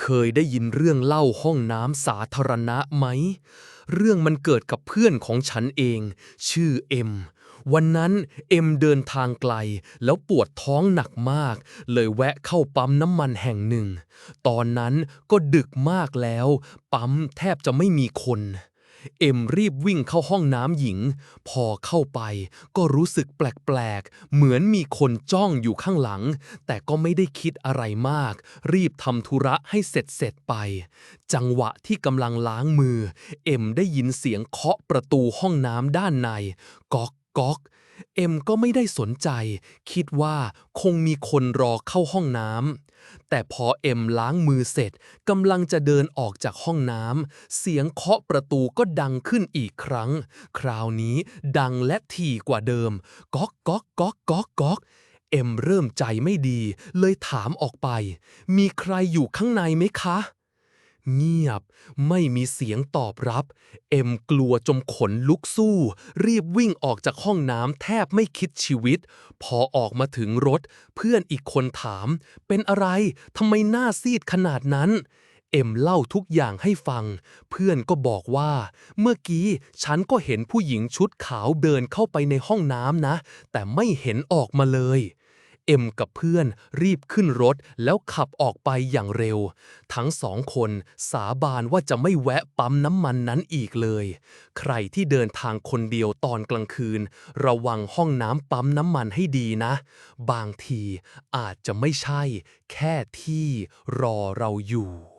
เคยได้ยินเรื่องเล่าห้องน้ำสาธารณะไหม เรื่องมันเกิดกับเพื่อนของฉันเอง ชื่อเอ็ม วันนั้นเอ็มเดินทางไกล แล้วปวดท้องหนักมาก เลยแวะเข้าปั๊มน้ำมันแห่งหนึ่ง ตอนนั้นก็ดึกมากแล้ว ปั๊มแทบจะไม่มีคน เอ็มรีบวิ่งเข้าห้องน้ำหญิง พอเข้าไปก็รู้สึกแปลกๆ เหมือนมีคนจ้องอยู่ข้างหลัง แต่ก็ไม่ได้คิดอะไรมาก รีบทำธุระให้เสร็จเสร็จๆไป จังหวะที่กำลังล้างมือ เอ็มได้ยินเสียงเคาะประตูห้องน้ำด้านใน ก๊อก ก๊อก เอ็มก็ไม่ได้สนใจ คิดว่าคงมีคนรอเข้าห้องน้ำแต่พอเอ็มล้างมือเสร็จกำลังจะเดินออกจากห้องน้ำเสียงเคาะประตูก็ดังขึ้นอีกครั้ง คราวนี้ดังและถี่กว่าเดิม ก๊อกก๊อกก๊อกก๊อกก๊อกเอ็มเริ่มใจไม่ดี เลยถามออกไป มีใครอยู่ข้างในไหมคะ เงียบ ไม่มีเสียงตอบรับ เอ็มกลัวจมขนลุกสู้ รีบวิ่งออกจากห้องน้ำแทบไม่คิดชีวิต พอออกมาถึงรถ เพื่อนอีกคนถาม เป็นอะไรทำไมหน้าซีดขนาดนั้น เอ็มเล่าทุกอย่างให้ฟัง เพื่อนก็บอกว่า เมื่อกี้ฉันก็เห็นผู้หญิงชุดขาวเดินเข้าไปในห้องน้ำนะ แต่ไม่เห็นออกมาเลย เอ็มกับเพื่อนรีบขึ้นรถแล้วขับออกไปอย่างเร็ว ทั้งสองคนสาบานว่าจะไม่แวะปั๊มน้ำมันนั้นอีกเลย ใครที่เดินทางคนเดียวตอนกลางคืน ระวังห้องน้ำปั๊มน้ำมันให้ดีนะ บางทีอาจจะไม่ใช่ แค่ที่รอเราอยู่